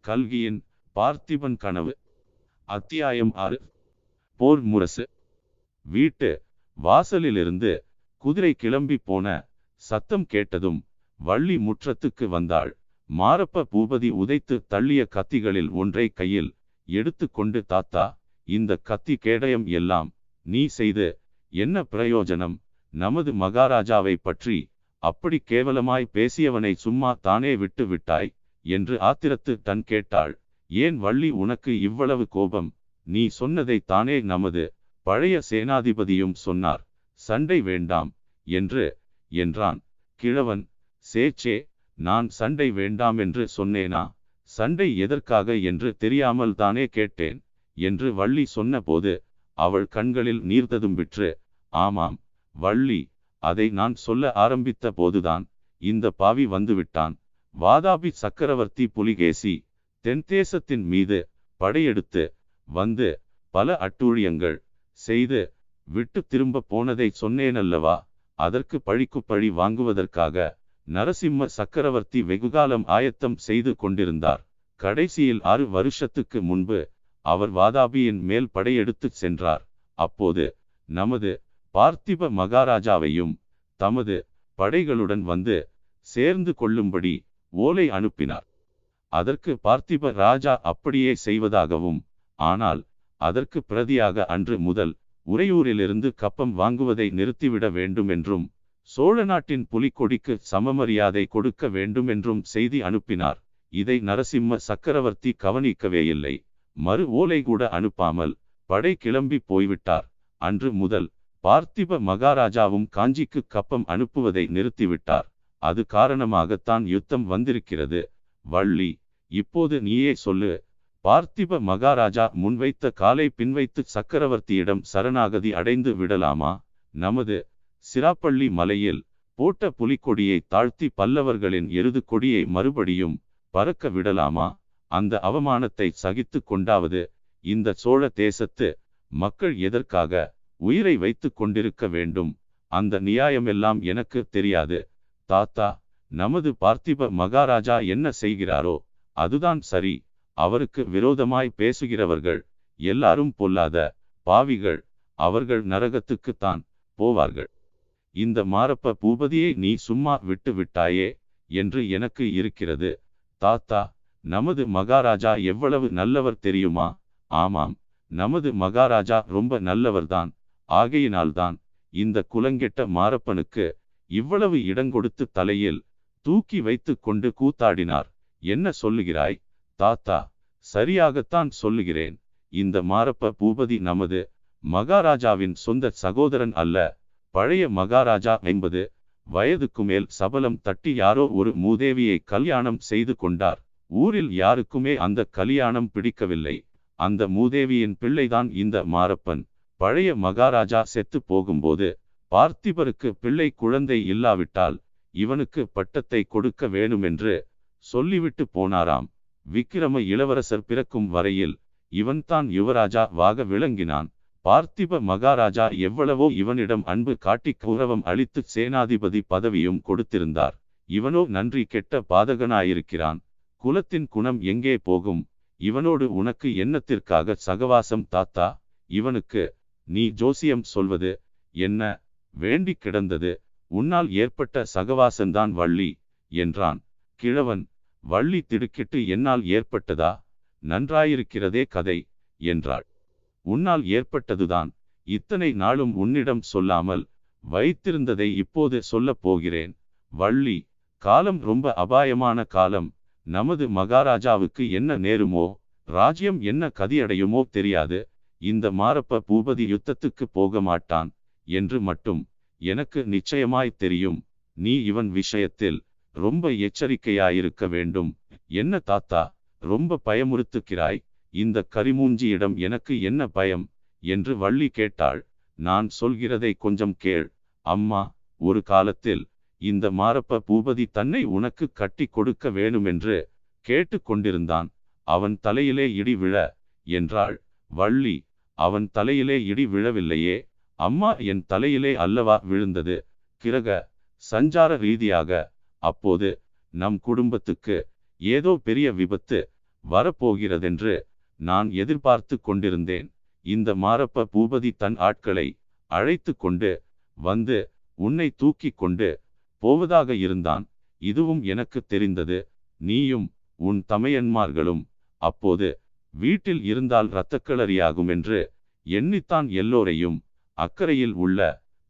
கல்கியின் பார்த்திபன் கனவு. அத்தியாயம் ஆறு. போர் முரசு. வீட்டு வாசலிலிருந்து குதிரை கிளம்பி போன சத்தம் கேட்டதும் வள்ளி முற்றத்துக்கு வந்தாள். மாரப்ப பூபதி உதைத்து தள்ளிய கத்திகளில் ஒன்றை கையில் எடுத்துக்கொண்டு தாத்தா இந்த கத்தி கேடயம் எல்லாம் நீ செய்து என்ன பிரயோஜனம்? நமது மகாராஜாவை பற்றி அப்படி கேவலமாய் பேசியவனை சும்மா தானே விட்டு விட்டாய்? என்று ஆத்திரத்து தன் கேட்டாள். ஏன் வள்ளி உனக்கு இவ்வளவு கோபம்? நீ சொன்னதை தானே நமது பழைய சேனாதிபதியும் சொன்னார். சண்டை வேண்டாம் என்று என்றான். கிழவன் சேச்சே நான் சண்டை வேண்டாம் என்று சொன்னேனா? சண்டை எதற்காக என்று தெரியாமல் தானே கேட்டேன் என்று வள்ளி சொன்னபோது அவள் கண்களில் நீர்த்ததும் விற்று ஆமாம் வள்ளி அதை நான் சொல்ல ஆரம்பித்த போதுதான் இந்த பாவி வந்துவிட்டான் வாதாபி சக்கரவர்த்தி புலிகேசி தென்தேசத்தின் மீது படையெடுத்து வந்து பல அட்டூழியங்கள் செய்து விட்டு திரும்ப போனதை சொன்னேனல்லவா? அதற்கு பழிக்கு பழி வாங்குவதற்காக நரசிம்ம சக்கரவர்த்தி வெகுகாலம் ஆயத்தம் செய்து கொண்டிருந்தார். கடைசியில் ஆறு வருஷத்துக்கு முன்பு அவர் வாதாபியின் மேல் படையெடுத்துச் சென்றார். அப்போது நமது பார்த்திப மகாராஜாவையும் தமது படைகளுடன் வந்து சேர்ந்து கொள்ளும்படி ஓலை அனுப்பினார். அதற்கு பார்த்திப ராஜா அப்படியே செய்வதாகவும் ஆனால் அதற்கு பிரதியாக அன்று முதல் உறையூரிலிருந்து கப்பம் வாங்குவதை நிறுத்திவிட வேண்டும் என்றும் சோழ நாட்டின் புலிக்கொடிக்கு சமமரியாதை கொடுக்க வேண்டும் என்றும் செய்தி அனுப்பினார். இதை நரசிம்ம சக்கரவர்த்தி கவனிக்கவே இல்லை மறு ஓலை கூட அனுப்பாமல் படை கிளம்பி போய்விட்டார். அன்று முதல் பார்த்திப மகாராஜாவும் காஞ்சிக்கு கப்பம் அனுப்புவதை நிறுத்திவிட்டார். அது காரணமாகத்தான் யுத்தம் வந்திருக்கிறது. வள்ளி இப்போது நீயே சொல்லு. பார்த்திப மகாராஜா முன்வைத்த காலை பின்வைத்து சக்கரவர்த்தியிடம் சரணாகதி அடைந்து விடலாமா? நமது சிராப்பள்ளி மலையில் போட்ட புலிக்கொடியை தாழ்த்தி பல்லவர்களின் எருது கொடியை மறுபடியும் பறக்க விடலாமா? அந்த அவமானத்தை சகித்து கொண்டாவது. இந்த சோழ தேசத்து மக்கள் எதற்காக உயிரை வைத்து கொண்டிருக்க வேண்டும்? அந்த நியாயமெல்லாம் எனக்கு தெரியாது. தாத்தா நமது பார்த்திப மகாராஜா என்ன செய்கிறாரோ அதுதான் சரி. அவருக்கு விரோதமாய் பேசுகிறவர்கள் எல்லாரும் பொல்லாத பாவிகள். அவர்கள் நரகத்துக்குத்தான் போவார்கள். இந்த மாரப்ப பூபதியை நீ சும்மா விட்டு விட்டாயே என்று எனக்கு இருக்கிறது. தாத்தா நமது மகாராஜா எவ்வளவு நல்லவர் தெரியுமா? ஆமாம் நமது மகாராஜா ரொம்ப நல்லவர்தான். ஆகையினால்தான் இந்த குலங்கெட்ட மாரப்பனுக்கு இவ்வளவு இடங்கொடுத்து தலையில் தூக்கி வைத்து கொண்டு கூத்தாடினார். என்ன சொல்லுகிறாய்? தாத்தா சரியாகத்தான் சொல்லுகிறேன். இந்த மாரப்ப பூபதி நமது மகாராஜாவின் சொந்த சகோதரன் அல்ல. பழைய மகாராஜா ஐம்பது வயதுக்கு மேல் சபலம் தட்டி யாரோ ஒரு மூதேவியை கல்யாணம் செய்து கொண்டார். ஊரில் யாருக்குமே அந்த கல்யாணம் பிடிக்கவில்லை. அந்த மூதேவியின் பிள்ளைதான் இந்த மாரப்பன். பழைய மகாராஜா செத்து போகும்போது பார்த்திபருக்கு பிள்ளை குழந்தை இல்லாவிட்டால் இவனுக்கு பட்டத்தை கொடுக்க வேணுமென்று சொல்லிவிட்டு போனாராம். விக்கிரம இளவரசர் பிறக்கும் வரையில் இவன்தான் யுவராஜா வாக விளங்கினான். பார்த்திப மகாராஜா எவ்வளவோ இவனிடம் அன்பு காட்டி கௌரவம் அளித்து சேனாதிபதி பதவியும் கொடுத்திருந்தார். இவனோ நன்றி கெட்ட பாதகனாயிருக்கிறான். குலத்தின் குணம் எங்கே போகும்? இவனோடு உனக்கு எண்ணத்திற்காக சகவாசம் தாத்தா? இவனுக்கு நீ ஜோசியம் சொல்வது என்ன? வேண்டி கிடந்தது உன்னால் ஏற்பட்ட சகவாசந்தான் வள்ளி என்றான். கிழவன் வள்ளி திடுக்கிட்டு என்னால் ஏற்பட்டதா? நன்றாயிருக்கிறதே கதை என்றாள். உன்னால் ஏற்பட்டதுதான். இத்தனை நாளும் உன்னிடம் சொல்லாமல் வைத்திருந்ததை இப்போது சொல்லப் போகிறேன். வள்ளி காலம் ரொம்ப அபாயமான காலம். நமது மகாராஜாவுக்கு என்ன நேருமோ ராஜ்யம் என்ன கதியடையுமோ தெரியாது இந்த மாரப்ப பூபதி யுத்தத்துக்கு போக மாட்டான் என்று மட்டும் எனக்கு நிச்சயமாய் தெரியும். நீ இவன் விஷயத்தில் ரொம்ப எச்சரிக்கையாயிருக்க வேண்டும். என்ன தாத்தா ரொம்ப பயமுறுத்துக்கிறாய்? இந்த கரிமூஞ்சியிடம் எனக்கு என்ன பயம்? என்று வள்ளி கேட்டாள். நான் சொல்கிறதை கொஞ்சம் கேள். அம்மா ஒரு காலத்தில் இந்த மாரப்ப பூபதி தன்னை உனக்கு கட்டி கொடுக்க வேணுமென்று கேட்டுக்கொண்டிருந்தான். அவன் தலையிலே இடி விழ என்றாள். வள்ளி அவன் தலையிலே இடி விழவில்லையே. அம்மா என் தலையிலே அல்லவா விழுந்தது? கிரக சஞ்சார ரீதியாக அப்போது நம் குடும்பத்துக்கு ஏதோ பெரிய விபத்து வரப்போகிறதென்று நான் எதிர்பார்த்து கொண்டிருந்தேன். இந்த மாரப்ப பூபதி தன் ஆட்களை அழைத்து கொண்டு வந்து உன்னை தூக்கி கொண்டு போவதாக இருந்தான். இதுவும் எனக்கு தெரிந்தது. நீயும் உன் தமையன்மார்களும் அப்போது வீட்டில் இருந்தால் இரத்தக்களறியாகும் என்று எண்ணித்தான் எல்லோரையும் அக்கறையில் உள்ள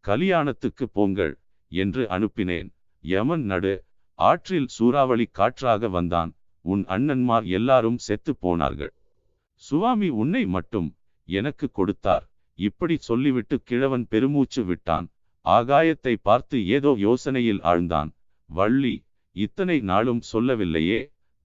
கலியாணத்துக்கு போங்கள் என்று அனுப்பினேன். யமன் நடு ஆற்றில் சூறாவளி காற்றாக வந்தான். உன் அண்ணன்மார் எல்லாரும் செத்து போனார்கள். சுவாமி உன்னை மட்டும் எனக்கு கொடுத்தார். இப்படி சொல்லிவிட்டு கிழவன் பெருமூச்சு விட்டான். ஆகாயத்தை பார்த்து ஏதோ யோசனையில் ஆழ்ந்தான். வள்ளி இத்தனை நாளும் சொல்லவில்லையே.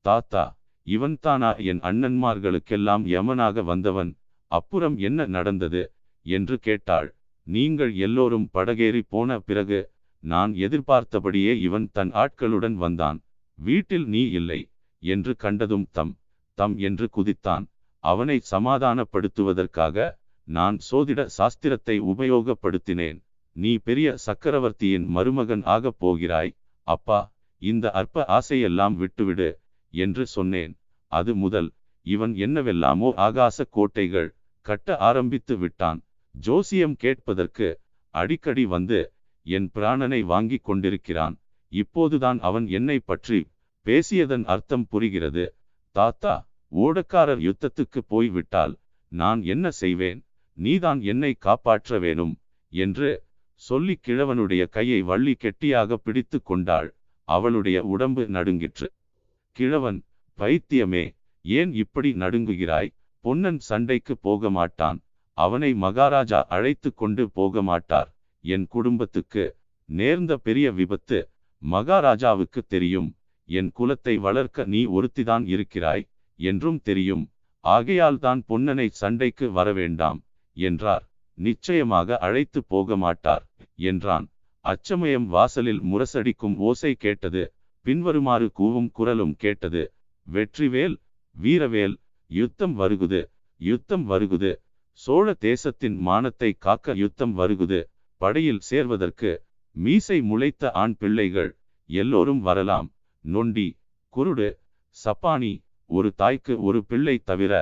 தாத்தா இவன்தானா என் அண்ணன்மார்களுக்கெல்லாம் யமனாக வந்தவன். அப்புறம் என்ன நடந்தது? என்று கேட்டாள். நீங்கள் எல்லோரும் படகேறி போன பிறகு நான் எதிர்பார்த்தபடியே இவன் தன் ஆட்களுடன் வந்தான். வீட்டில் நீ இல்லை என்று கண்டதும் தம் தம் என்று குதித்தான். அவனை சமாதானப்படுத்துவதற்காக நான் சோதிட சாஸ்திரத்தை உபயோகப்படுத்தினேன். நீ பெரிய சக்கரவர்த்தியின் மருமகன் ஆகப் போகிறாய் அப்பா இந்த அற்ப ஆசையெல்லாம் விட்டுவிடு என்று சொன்னேன். அது முதல். இவன் என்னவெல்லாமோ ஆகாச கோட்டைகள் கட்ட ஆரம்பித்து விட்டான். ஜோசியம் கேட்பதற்கு அடிக்கடி வந்து என் பிராணனை வாங்கி கொண்டிருக்கிறான். இப்போதுதான் அவன் என்னை பற்றி பேசியதன் அர்த்தம் புரிகிறது. தாத்தா ஓடக்காரர் யுத்தத்துக்கு போய்விட்டால் நான் என்ன செய்வேன்? நீதான் என்னை காப்பாற்ற வேணும் என்று சொல்லி கிழவனுடைய கையை வள்ளி கெட்டியாக பிடித்து கொண்டாள். அவளுடைய உடம்பு நடுங்கிற்று. கிழவன் பைத்தியமே ஏன் இப்படி நடுங்குகிறாய்? பொன்னன் சண்டைக்கு போக மாட்டான் அவனை மகாராஜா அழைத்து கொண்டு போக மாட்டார் என் குடும்பத்துக்கு நேர்ந்த பெரிய விபத்து மகாராஜாவுக்கு தெரியும். என் குலத்தை வளர்க்க நீ ஒருத்திதான் இருக்கிறாய் என்றும் தெரியும். ஆகையால் தான் பொன்னனை சண்டைக்கு வரவேண்டாம் என்றார். நிச்சயமாக அழைத்து போக மாட்டார் என்றான். அச்சமயம் வாசலில் முரசடிக்கும் ஓசை கேட்டது பின்வருமாறு கூவும் குரலும் கேட்டது வெற்றிவேல் வீரவேல் யுத்தம் வருகுது யுத்தம் வருகுது சோழ தேசத்தின் மானத்தை காக்க யுத்தம் வருகுது படையில் சேர்வதற்கு மீசை முளைத்த ஆண் பிள்ளைகள் எல்லோரும் வரலாம் நொண்டி குருடு சப்பானி ஒரு தாய்க்கு ஒரு பிள்ளை தவிர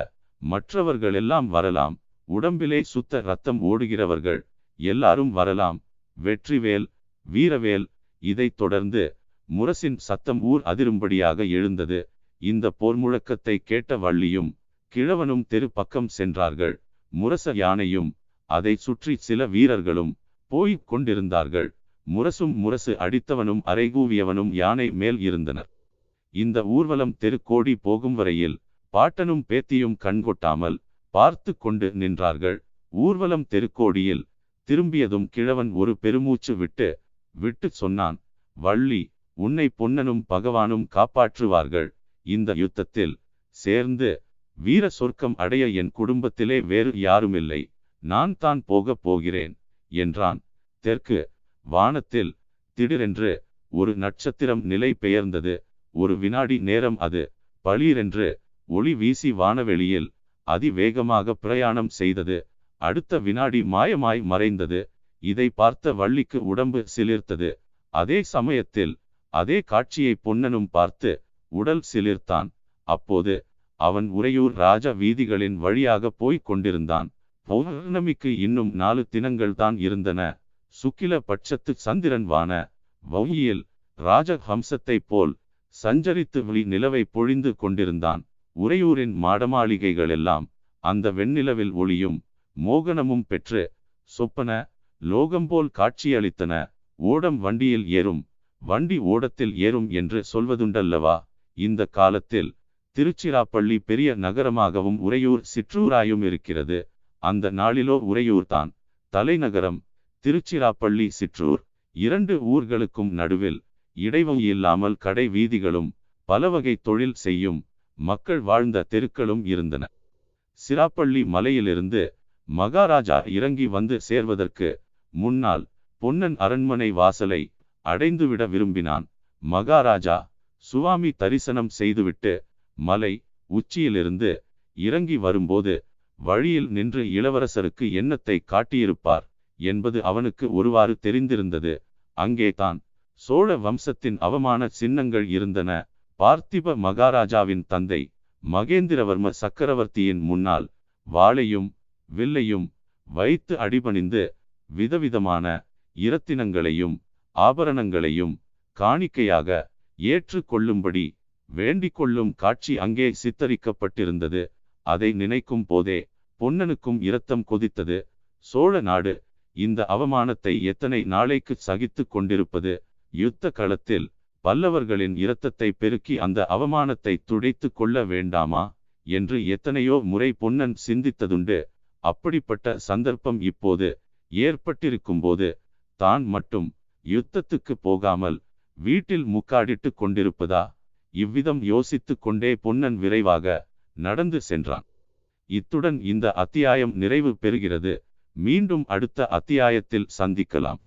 மற்றவர்களெல்லாம் வரலாம் உடம்பிலே சுத்த ரத்தம் ஓடுகிறவர்கள் எல்லாரும் வரலாம் வெற்றிவேல் வீரவேல். இதைத் தொடர்ந்து முரசின் சத்தம் ஊர் அதிரும்படியாக எழுந்தது. இந்த போர் முழக்கத்தை கேட்ட வள்ளியும் கிழவனும் தெரு பக்கம் சென்றார்கள். முரச யானையும் அதை சுற்றி சில வீரர்களும் போய்க் கொண்டிருந்தார்கள். முரசும் முரசு அடித்தவனும் அரைகூவியவனும் யானை மேல் இருந்தனர். இந்த ஊர்வலம் தெருக்கோடி போகும் வரையில் பாட்டனும் பேத்தியும் கண்கொட்டாமல் பார்த்து கொண்டு நின்றார்கள். ஊர்வலம் தெருக்கோடியில் திரும்பியதும் கிழவன் ஒரு பெருமூச்சு விட்டு விட்டு சொன்னான் வள்ளி உன்னை பொன்னனும் பகவானும் காப்பாற்றுவார்கள். இந்த யுத்தத்தில் சேர்ந்து வீர சொர்க்கம் அடைய என் குடும்பத்திலே வேறு யாருமில்லை. நான் தான் போகப் போகிறேன் என்றான். தெற்கு வானத்தில் திடீரென்று ஒரு நட்சத்திரம் நிலை பெயர்ந்தது. ஒரு வினாடி நேரம் அது பளீரென்று ஒளி வீசி வானவெளியில் அதிவேகமாக பிரயாணம் செய்தது. அடுத்த வினாடி மாயமாய் மறைந்தது. இதை பார்த்த வள்ளிக்கு உடம்பு சிலிர்த்தது. அதே சமயத்தில் அதே காட்சியை பொன்னனும் பார்த்து உடல் சிலிர்த்தான். அப்போது அவன் உறையூர் ராஜ வீதிகளின் வழியாக போய்க் கொண்டிருந்தான். பௌர்ணமிக்கு இன்னும் நாலு தினங்கள் தான் இருந்தன. சுக்கில பட்சத்து சந்திரன் வான வௌயியில் ராஜஹம்சத்தைப் போல் சஞ்சரித்து விழி நிலவை பொழிந்து கொண்டிருந்தான். உறையூரின் மாடமாளிகைகளெல்லாம் அந்த வெண்ணிலவில் ஒளியும் மோகனமும் பெற்று சொப்பன லோகம்போல் காட்சியளித்தன ஓடம் வண்டியில் ஏறும் வண்டி ஓடத்தில் ஏறும் என்று சொல்வதுண்டல்லவா? இந்த காலத்தில் திருச்சிராப்பள்ளி பெரிய நகரமாகவும் உறையூர் சிற்றூராயும் இருக்கிறது. அந்த நாளிலோ உறையூர்தான். தலைநகரம் திருச்சிராப்பள்ளி சிற்றூர். இரண்டு ஊர்களுக்கும் நடுவில் இடைவெளி இல்லாமல் கடை வீதிகளும் பலவகை தொழில் செய்யும் மக்கள் வாழ்ந்த தெருக்களும் இருந்தன. சிராப்பள்ளி மலையிலிருந்து மகாராஜா இறங்கி வந்து சேர்வதற்கு முன்னால் பொன்னன் அரண்மனை வாசலை அடைந்துவிட விரும்பினான். மகாராஜா சுவாமி தரிசனம் செய்துவிட்டு மலை உச்சியிலிருந்து இறங்கி வரும்போது வழியில் நின்று இளவரசருக்கு எண்ணத்தை காட்டியிருப்பார் என்பது அவனுக்கு ஒருவாறு தெரிந்திருந்தது. அங்கேதான் சோழ வம்சத்தின் அவமான சின்னங்கள் இருந்தன. பார்த்திப மகாராஜாவின் தந்தை மகேந்திரவர்ம சக்கரவர்த்தியின் முன்னால் வாளையும் வில்லையும் வைத்து அடிபணிந்து விதவிதமான இரத்தினங்களையும் ஆபரணங்களையும் காணிக்கையாக ஏற்றுக்கொள்ளும்படி வேண்டிக் கொள்ளும் காட்சி அங்கே சித்தரிக்கப்பட்டிருந்தது. அதை நினைக்கும் போதே பொன்னனுக்கும் இரத்தம் கொதித்தது. சோழ நாடு இந்த அவமானத்தை எத்தனை நாளைக்கு சகித்து கொண்டிருப்பது? யுத்த களத்தில் பல்லவர்களின் இரத்தத்தை பெருக்கி அந்த அவமானத்தை துடைத்து கொள்ள வேண்டாமா? என்று எத்தனையோ முறை பொன்னன் சிந்தித்ததுண்டு. அப்படிப்பட்ட சந்தர்ப்பம் இப்போது ஏற்பட்டிருக்கும்போது தான் மட்டும் யுத்தத்துக்கு போகாமல் வீட்டில் முக்காடிட்டு கொண்டிருப்பதா? இவ்விதம் யோசித்து கொண்டே பொன்னன் விரைவாக நடந்து சென்றான். இத்துடன் இந்த அத்தியாயம் நிறைவு பெறுகிறது. மீண்டும் அடுத்த அத்தியாயத்தில் சந்திக்கலாம்.